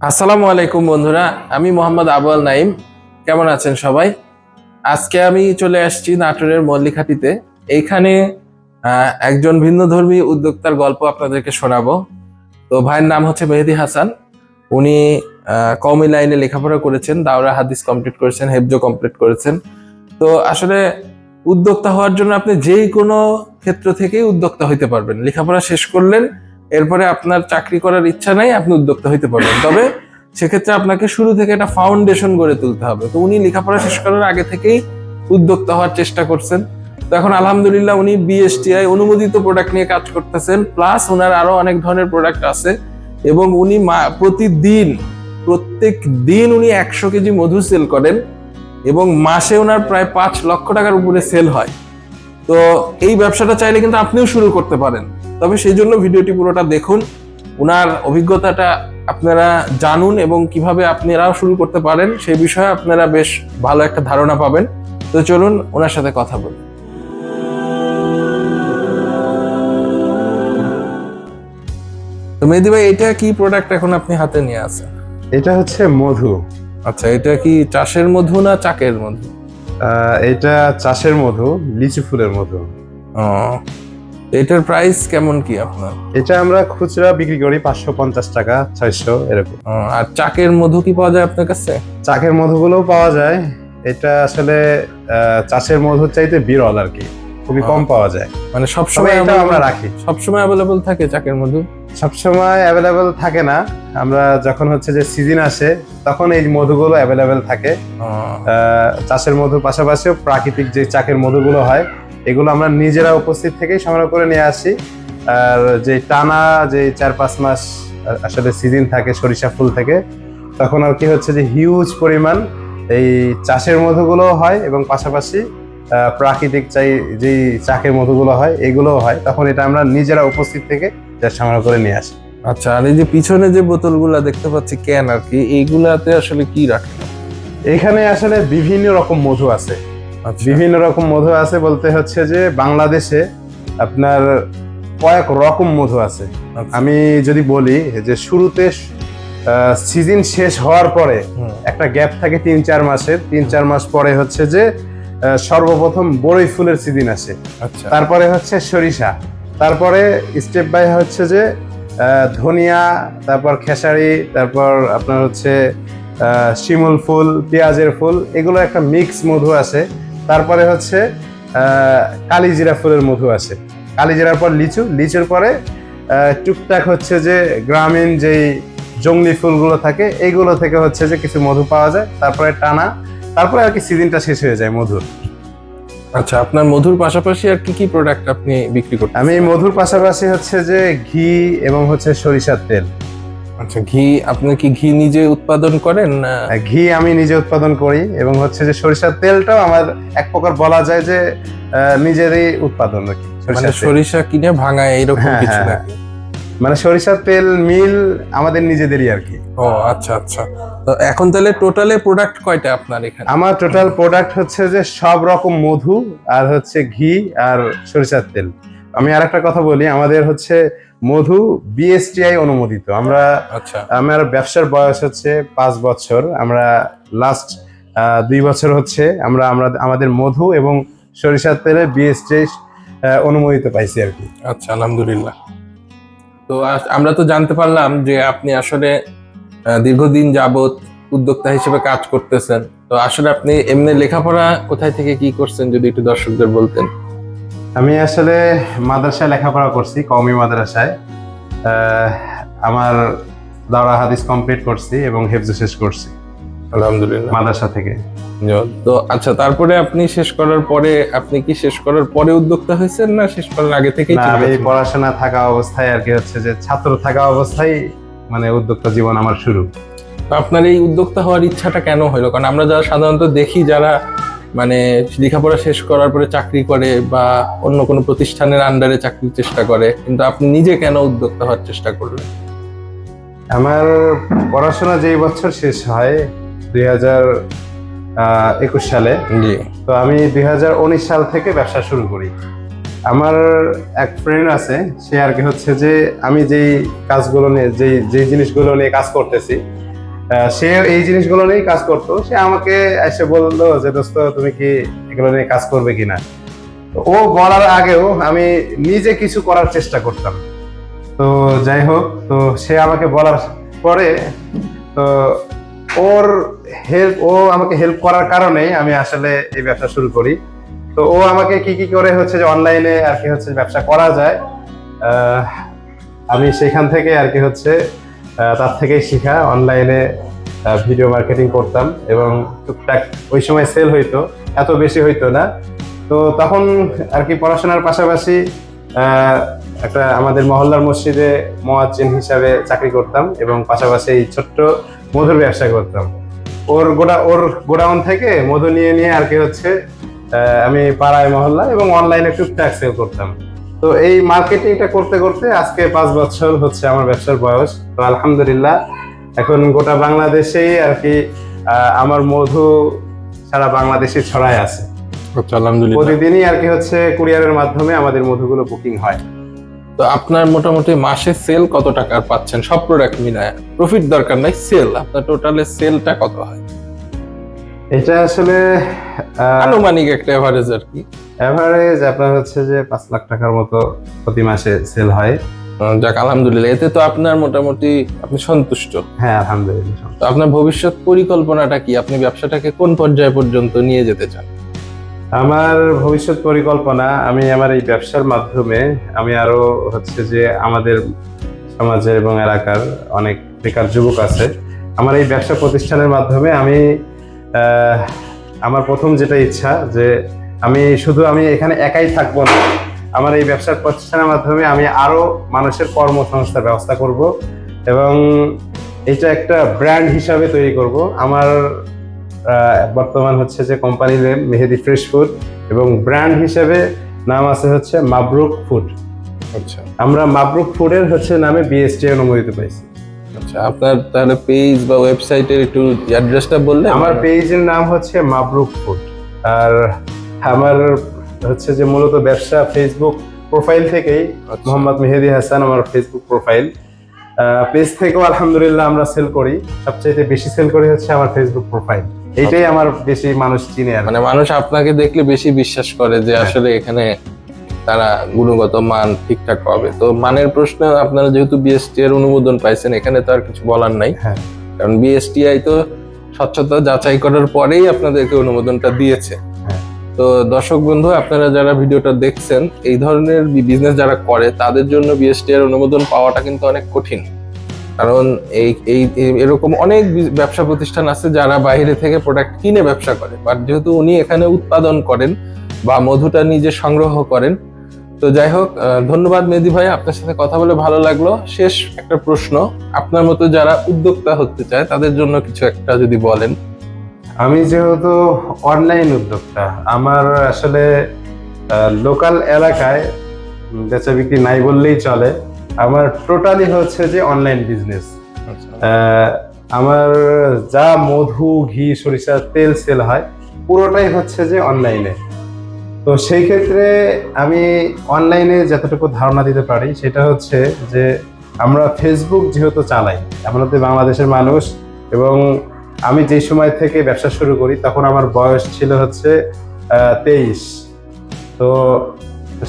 আসসালামু আলাইকুম বন্ধুরা, আমি মোহাম্মদ আবুল নাইম কেমন আছেন সবাই? আজকে আমি চলে আসছি নাটোরের মল্লিকাটিতে এইখানে একজন ভিন্ন ধর্মী উদ্যোক্তার গল্প আপনাদেরকে শোনাবো। তো ভাইয়ের নাম হচ্ছে মেহেদি হাসান। উনি কওমি লাইনে লেখাপড়া করেছেন, দাওরা হাদিস কমপ্লিট করেছেন, হেফজো কমপ্লিট করেছেন। তো আসলে উদ্যোক্তা হওয়ার জন্য আপনি যেই কোনো ক্ষেত্র থেকেই উদ্যোক্তা হইতে পারবেন। লেখাপড়া শেষ করলেন এরপরে আপনার চাকরি করার ইচ্ছা নাই, আপনি উদ্যোক্তা হইতে পারবেন। তবে সেক্ষেত্রে আপনাকে শুরু থেকে একটা ফাউন্ডেশন গড়ে তুলতে হবে। তো উনি লেখাপড়া শেষ করার আগে থেকেই উদ্যোক্তা হওয়ার চেষ্টা করছেন। তো এখন আলহামদুলিল্লাহ উনি বিএসটিআই অনুমোদিত প্রোডাক্ট নিয়ে কাজ করতেছেন। প্লাস ওনার আরও অনেক ধরনের প্রোডাক্ট আছে। এবং উনি প্রতিদিন, প্রত্যেক দিন উনি একশো কেজি মধু সেল করেন। এবং মাসে ওনার প্রায় পাঁচ লক্ষ টাকার উপরে সেল হয়। তো এই ব্যবসাটা চাইলে কিন্তু আপনিও শুরু করতে পারেন। তবে সেই জন্য ভিডিওটি পুরোটা দেখুন। ওনার অভিজ্ঞতাটা আপনারা জানুন এবং কীভাবে আপনারাও শুরু করতে পারেন সেই বিষয়ে আপনারা বেশ ভালো একটা ধারণা পাবেন। তো চলুন ওনার সাথে কথা বলি। তো মেহেদি ভাই এটা কি প্রোডাক্ট এখন আপনি হাতে নিয়ে আছেন? এটা হচ্ছে মধু। আচ্ছা এটা কি চাষের মধু না চাকের মধু? আহ, এটা চাষের মধু লিচু ফুলের মধু। ও এটার প্রাইস কেমন কি আপনার? এটা আমরা খুচরা বিক্রি করি পাঁচশো পঞ্চাশ টাকা ছয়শো এরকম। আর চাকের মধু কি পাওয়া যায় আপনার কাছে? চাকের মধুগুলোও পাওয়া যায়। এটা আসলে চাষের মধুর চাইতে বিরল আর কি খুবই কম পাওয়া যায়। মানে সবসময় এটা আমরা রাখি। সবসময় অ্যাভেলেবল থাকে চাকের মধু? সবসময় অ্যাভেলেবেল থাকে না। আমরা যখন হচ্ছে যে সিজন আসে তখন এই মধুগুলো অ্যাভেলেবেল থাকে। চাষের মধুর পাশাপাশিও প্রাকৃতিক যে চাকের মধুগুলো হয় এগুলো আমরা নিজেরা উপস্থিত থেকেই সংগ্রহ করে নিয়ে আসি। আর যে টানা যে চার পাঁচ মাস আসলে সিজন থাকে সরিষা ফুল থেকে তখন আর কি হচ্ছে যে হিউজ পরিমাণ এই চাষের মধুগুলো হয় এবং পাশাপাশি প্রাকৃতিক চাই যেই চাকের মধুগুলো হয় এগুলোও হয়। তখন এটা আমরা নিজেরা উপস্থিত থেকে যা সংগ্রহ করে নিয়ে আসি। আচ্ছা আর এই যে পিছনে যে বোতলগুলা দেখতে পাচ্ছি ক্যান আর কি এইগুলাতে আসলে কি রাখেন? এখানে আসলে বিভিন্ন রকম মধু আছে। বিভিন্ন রকম মধু আছে বলতে হচ্ছে যে বাংলাদেশে আপনার কয়েক রকম মধু আছে। আচ্ছা। আমি যদি বলি যে শুরুতে সিজন শেষ হওয়ার পরে একটা গ্যাপ থাকে তিন চার মাসের। তিন চার মাস পরে হচ্ছে যে সর্বপ্রথম বড়ই ফুলের সিজন আসে। আচ্ছা। তারপরে হচ্ছে সরিষা। তারপরে স্টেপ বাই হচ্ছে যে ধনিয়া তারপর খেসারি তারপর আপনার হচ্ছে শিমুল ফুল পেঁয়াজের ফুল এগুলো একটা মিক্স মধু আছে। তারপরে হচ্ছে কালিজিরা ফুলের মধু আছে। কালি কালিজিরার পর লিচু লিচুর পরে টুকটাক হচ্ছে যে গ্রামীণ যেই জঙ্গলি ফুলগুলো থাকে এইগুলো থেকে হচ্ছে যে কিছু মধু পাওয়া যায়। তারপরে টানা তারপরে আর কি সিজনটা শেষ হয়ে যায় মধুর। আচ্ছা আপনার মধুর পাশাপাশি আর কি কি প্রোডাক্ট আপনি বিক্রি করতে আমি এই মধুর পাশাপাশি হচ্ছে যে ঘি এবং হচ্ছে সরিষার তেল। আচ্ছা ঘি আপনি কি ঘি নিজে উৎপাদন করেন না? ঘি আমি নিজে উৎপাদন করি এবং হচ্ছে যে সরিষার তেলটাও আমার এক প্রকার বলা যায় যে নিজেরই উৎপাদন আর কি মানে সরিষা কিনে ভাঙায় এইরকম হ্যাঁ, কিছু হ্যাঁ, মানে সরিষার তেল মিল আমাদের নিজেদেরই আর কি। ও আচ্ছা আচ্ছা। তো এখন তাহলে টোটালে প্রোডাক্ট কয়টা আপনার এখানে? আমার টোটাল প্রোডাক্ট হচ্ছে যে সব রকম মধু আর হচ্ছে ঘি আর সরিষার তেল। আমি আর একটা কথা বলি আমাদের হচ্ছে মধু বিএসটিআই অনুমোদিত। আমরা আচ্ছা। আমার ব্যবসার বয়স হচ্ছে পাঁচ বছর। আমরা লাস্ট দুই বছর হচ্ছে আমরা আমরা আমাদের মধু এবং সরিষার তেলে বিএসটি অনুমোদিত পাইছি আর কি। আচ্ছা আলহামদুলিল্লাহ। তো আমরা তো জানতে পারলাম যে আপনি আসলে দীর্ঘদিন যাবত উদ্যোক্তা হিসেবে কাজ করতেছেন। তো আসলে আপনি এমনি লেখাপড়া কোথায় থেকে কি করছেন যদি একটু দর্শকদের বলতেন? আমি আসলে মাদ্রাসায় লেখাপড়া করছি কওমি মাদ্রাসায়। আমার দাওরা হাদিস কমপ্লিট করছি এবং হেফজু শেষ করছি। আলহামদুলিল্লাহ। মাদ্রাসা থেকে। তো আচ্ছা তারপরে আপনি শেষ করার পরে আপনি কি শেষ করার পরে উদ্যোক্তা হয়েছেন না শেষ করার আগে থেকেই না আমি পড়াশোনা থাকা অবস্থায় আর কি হচ্ছে যে ছাত্র থাকা অবস্থায় মানে উদ্যোক্তা জীবন আমার শুরু। তো আপনার এই উদ্যোক্তা হওয়ার ইচ্ছাটা কেন হলো? কারণ আমরা যারা সাধারণত দেখি যারা মানে লেখাপড়া শেষ করার পরে চাকরি করে বা অন্য কোনো প্রতিষ্ঠানের আন্ডারে চাকরির চেষ্টা করে কিন্তু আপনি নিজে কেন উদ্যোক্তা হওয়ার চেষ্টা করলেন? আমার পড়াশোনা যেই বছর শেষ হয় দুই হাজার একুশ সালে তো আমি দুই হাজার উনিশ সাল থেকে ব্যবসা শুরু করি। আমার এক ফ্রেন্ড আছে সে আর কি হচ্ছে যে আমি যেই কাজগুলো নিয়ে যেই যেই জিনিসগুলো নিয়ে কাজ করতেছি সে এই জিনিসগুলো নিয়েই কাজ করতো। সে আমাকে এসে বলল যে, দোস্ত, তুমি কি এগুলো নিয়ে কাজ করবে কিনা? ও বলার আগেও আমি নিজে কিছু করার চেষ্টা করতাম। তো যাই হোক, তো সে আমাকে বলার পরে, তো ওর হেল্প ও আমাকে হেল্প করার কারণে আমি আসলে এই ব্যবসা শুরু করি। তো ও আমাকে কি কি করে হচ্ছে যে অনলাইনে আর কি হচ্ছে ব্যবসা করা যায় আমি সেখান থেকে আর কি হচ্ছে তার থেকেই শেখা। অনলাইনে ভিডিও মার্কেটিং করতাম এবং টুকটাক ওই সময় সেল হইতো। এত বেশি হইতো না। তো তখন আর কি পড়াশোনার পাশাপাশি একটা আমাদের মহল্লার মসজিদে মোয়াজ্জিন হিসাবে চাকরি করতাম এবং পাশাপাশি ছোট্ট মধুর ব্যবসা করতাম। ওর গোডা, ওর গোডাউন থেকে মধু নিয়ে নিয়ে আর কি হচ্ছে আমি পাড়ায় মহল্লা এবং অনলাইনে টুকটাক সেল করতাম। তো এই মার্কেটিংটা করতে করতে আজকে পাঁচ বছর হচ্ছে আমার ব্যবসার বয়স। তো আলহামদুলিল্লাহ এখন গোটা বাংলাদেশেই আর কি আমার মধু সারা বাংলাদেশে ছড়ায় আছে। আচ্ছা আলহামদুলিল্লাহ। প্রতিদিনই আর কি হচ্ছে কুরিয়ারের মাধ্যমে আমাদের মধুগুলো বুকিং হয়। তো আপনার মোটামুটি মাসে সেল কত টাকার পাচ্ছেন? সব প্রোডাক্ট মিলায়। প্রফিট দরকার নাই সেল আপনার টোটালে সেলটা কত হয়? এটা আসলে আনুমানিক একটা এভারেজ আর কি। এভারেজ আপনার হচ্ছে যে পাঁচ লাখ টাকার মতো প্রতি মাসে সেল হয়। যাক আলহামদুলিল্লাহ এতে তো আপনার মোটামুটি আপনি সন্তুষ্ট। হ্যাঁ আলহামদুলিল্লাহ তো আপনার ভবিষ্যৎ পরিকল্পনাটা কি? আপনি ব্যবসাটাকে কোন পর্যায় পর্যন্ত নিয়ে যেতে চান? আমার ভবিষ্যৎ পরিকল্পনা আমি আমার এই ব্যবসার মাধ্যমে আমি আরও হচ্ছে যে আমাদের সমাজে এবং এলাকার অনেক বেকার যুবক আছে। আমার এই ব্যবসা প্রতিষ্ঠানের মাধ্যমে আমি আমার প্রথম যেটা ইচ্ছা যে আমি শুধু আমি এখানে একাই থাকব না আমার এই ব্যবসার প্রতিষ্ঠানের মাধ্যমে আমি আরও মানুষের কর্মসংস্থার ব্যবস্থা করব এবং এটা একটা ব্র্যান্ড হিসাবে তৈরি করব। আমার বর্তমান হচ্ছে যে কোম্পানির নেম মেহেদি ফ্রেশ ফুড এবং ব্র্যান্ড হিসেবে নাম আছে হচ্ছে মাবরুক ফুড। আচ্ছা। আমরা মাবরুক ফুডের হচ্ছে নামে বিএসটি অনুমোদিত পাইছি আচ্ছা আপনার তাহলে পেজ বা ওয়েবসাইটের একটু অ্যাড্রেসটা বললে আমার পেজের নাম হচ্ছে মাবরুক ফুড আর আমার হচ্ছে যে মূলত ব্যবসা ফেসবুক প্রোফাইল থেকেই আচ্ছা। মোহাম্মদ মেহেদি হাসান আমার ফেসবুক প্রোফাইল পেজ থেকেও আলহামদুলিল্লাহ আমরা সেল করি। সবচাইতে বেশি সেল করি হচ্ছে আমার ফেসবুক প্রোফাইল এইটাই আমার বেশি মানুষ চিনে আর মানে মানুষ আপনাকে দেখলে বেশি বিশ্বাস করে যে। আসলে এখানে তারা গুণগত মান ঠিকঠাক পাবে। তো মানের প্রশ্ন আপনারা যেহেতু বিএসটি এর অনুমোদন পাইছেন এখানে তো আর কিছু বলার নাই। হ্যাঁ। কারণ বিএসটিআই তো স্বচ্ছতা যাচাই করার পরেই আপনাদেরকে অনুমোদনটা দিয়েছে। হ্যাঁ। তো দর্শক বন্ধু আপনারা যারা ভিডিওটা দেখছেন এই ধরনের বিজনেস যারা করে তাদের জন্য বিএসটি এর অনুমোদন পাওয়াটা কিন্তু অনেক কঠিন। কারণ এই এই- এরকম অনেক ব্যবসা প্রতিষ্ঠান আছে যারা বাইরে থেকে প্রোডাক্ট কিনে ব্যবসা করে। বাট যেহেতু উনি এখানে উৎপাদন করেন বা মধুটা নিজে সংগ্রহ করেন তো যাই হোক ধন্যবাদ মেদি ভাই আপনার সাথে কথা বলে ভালো লাগল। শেষ একটা প্রশ্ন আপনার মতো যারা উদ্যোক্তা হতে চায় তাদের জন্য কিছু একটা যদি বলেন। আমি যেহেতু অনলাইন উদ্যোক্তা আমার আসলে লোকাল এলাকায় বেচা বিক্রি নাই বললেই চলে। আমার টোটালি হচ্ছে যে অনলাইন বিজনেস। আমার যা মধু ঘি সরিষার তেল সেল হয় পুরোটাই হচ্ছে যে অনলাইনে। তো সেই ক্ষেত্রে আমি অনলাইনে যতটুকু ধারণা দিতে পারি, সেটা হচ্ছে যে আমরা ফেসবুক যেহেতু চালাই আমাদের বাংলাদেশের মানুষ এবং আমি যে সময় থেকে ব্যবসা শুরু করি, তখন আমার বয়স ছিল হচ্ছে তেইশ। তো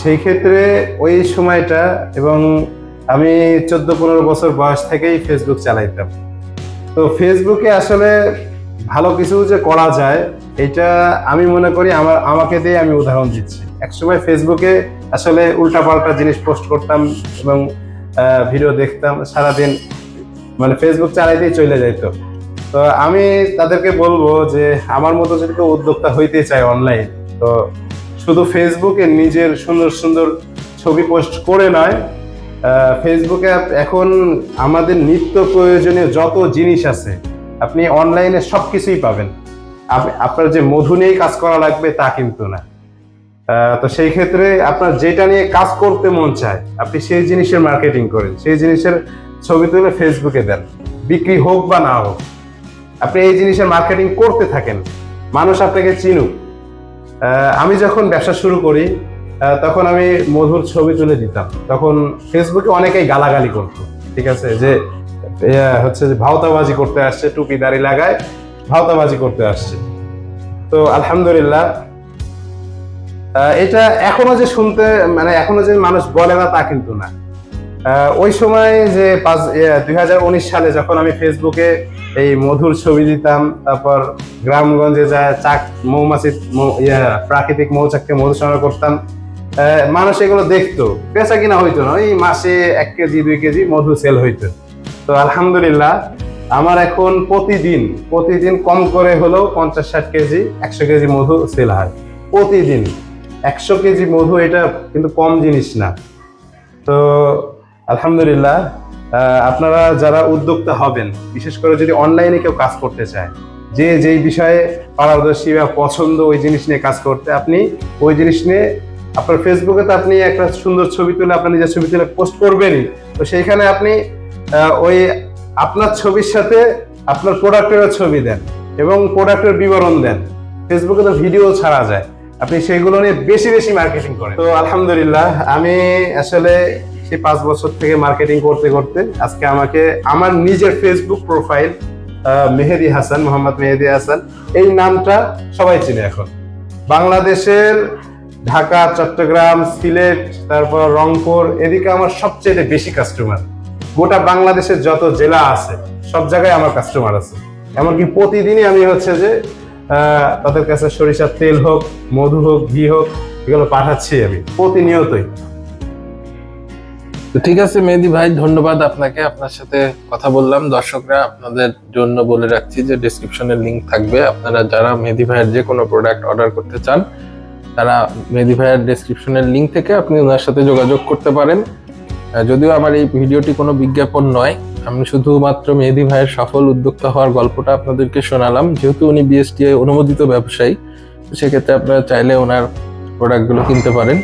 সেই ক্ষেত্রে ওই সময়টা এবং আমি চোদ্দ পনেরো বছর বয়স থেকেই ফেসবুক চালাইতাম। তো ফেসবুকে আসলে ভালো কিছু যে করা যায় এটা আমি মনে করি আমার, আমাকে দিয়ে আমি উদাহরণ দিচ্ছি। একসময় ফেসবুকে আসলে উল্টাপাল্টা জিনিস পোস্ট করতাম এবং ভিডিও দেখতাম, সারাদিন মানে ফেসবুক চালাইতেই চলে যাইতো। তো আমি তাদেরকে বলব যে, আমার মতো যদি কেউ উদ্যোক্তা হইতে চায় অনলাইন তো শুধু ফেসবুকে নিজের সুন্দর সুন্দর ছবি পোস্ট করে নয় ফেসবুকে এখন আমাদের নিত্য প্রয়োজনীয় যত জিনিস আছে, আপনি অনলাইনে সব কিছুই পাবেন। আপনার যে মধু নিয়েই কাজ করা লাগবে তা কিন্তু না। তো সেই ক্ষেত্রে আপনার যেটা নিয়ে কাজ করতে মন চায়, আপনি সেই জিনিসের মার্কেটিং করেন, সেই জিনিসের ছবি তুলে ফেসবুকে দেন, বিক্রি হোক বা না হোক। আপনি এই জিনিসের মার্কেটিং করতে থাকেন, মানুষ আপনাকে চিনুক। আমি যখন ব্যবসা শুরু করি তখন আমি মধুর ছবি তুলে দিতাম। তখন ফেসবুকে অনেকেই গালাগালি করতো, ঠিক আছে? যে হচ্ছে যে ভাওতাবাজি করতে আসছে, টুপি দাড়ি লাগায় ভাওতাবাজি করতে আসছে। তো আলহামদুলিল্লাহ এটা এখনও যে শুনতে মানে এখনও যে মানুষ বলে না তা কিন্তু না। ওই সময় যে পাঁচ দুই সালে যখন আমি ফেসবুকে এই মধুর ছবি দিতাম তারপর গ্রামগঞ্জে যা চাক মৌমাছি ইয়া, প্রাকৃতিক মৌচাককে মধু সংগ্রহ করতাম মানুষ এগুলো দেখতো। বেচা কিনা হইতো না ওই মাসে এক কেজি দুই কেজি মধু সেল হইতো। তো আলহামদুলিল্লাহ আমার এখন প্রতিদিন প্রতিদিন কম করে হলেও পঞ্চাশ ষাট কেজি, একশো কেজি মধু সেল হয়। প্রতিদিন একশো কেজি মধু এটা কিন্তু কম জিনিস না। তো আলহামদুলিল্লাহ আপনারা যারা উদ্যোক্তা হবেন, বিশেষ করে যদি অনলাইনে কেউ কাজ করতে চায়, যে যেই বিষয়ে পারদর্শী বা পছন্দ ওই জিনিস নিয়ে কাজ করতে, আপনি ওই জিনিস নিয়ে আপনার ফেসবুকে তো আপনি একটা সুন্দর ছবি তুলে, আপনার নিজের ছবি তুলে পোস্ট করবেনই। তো সেইখানে আপনি ওই আপনার ছবির সাথে আপনার প্রোডাক্টেরও ছবি দেন এবং প্রোডাক্টের বিবরণ দেন। ফেসবুকে তো ভিডিও ছাড়া যায়। আপনি সেগুলো নিয়ে বেশি বেশি মার্কেটিং করেন। তো আলহামদুলিল্লাহ, আমি আসলে সেই পাঁচ বছর থেকে মার্কেটিং করতে করতে আজকে আমাকে আমার নিজের ফেসবুক প্রোফাইল মেহেদি হাসান, মোহাম্মদ মেহেদি হাসান, এই নামটা সবাই চিনে এখন। বাংলাদেশের ঢাকা, চট্টগ্রাম, সিলেট, তারপর রংপুর, এদিকে আমার সবচেয়ে বেশি কাস্টমার গোটা বাংলাদেশের যত জেলা আছে, সব জায়গায় আমার কাস্টমার আছে। এমনকি প্রতিদিনই আমি হচ্ছে যে তাদের কাছে সরিষার তেল হোক, মধু হোক, ঘি হোক, এগুলো পাঠাচ্ছি আমি, প্রতিনিয়তই। তো ঠিক আছে মেহেদি ভাই, ধন্যবাদ আপনাকে, আপনার সাথে কথা বললাম। দর্শকরা, আপনাদের জন্য বলে রাখছি যে ডিসক্রিপশনের লিংক থাকবে। আপনারা যারা মেহেদি ভাইয়ের যে কোনো প্রোডাক্ট অর্ডার করতে চান, তারা মেহেদি ভাইয়ের ডিসক্রিপশনের লিঙ্ক থেকে আপনি ওনার সাথে যোগাযোগ করতে পারেন। যদিও আমার এই ভিডিওটি কোনো বিজ্ঞাপন নয়, আমি শুধুমাত্র মেহেদি ভাইয়ের সফল উদ্যোক্তা হওয়ার গল্পটা আপনাদেরকে শোনালাম। যেহেতু উনি বিএসটিআই অনুমোদিত ব্যবসায়ী সেক্ষেত্রে আপনারা চাইলে ওনার প্রোডাক্টগুলো কিনতে পারেন।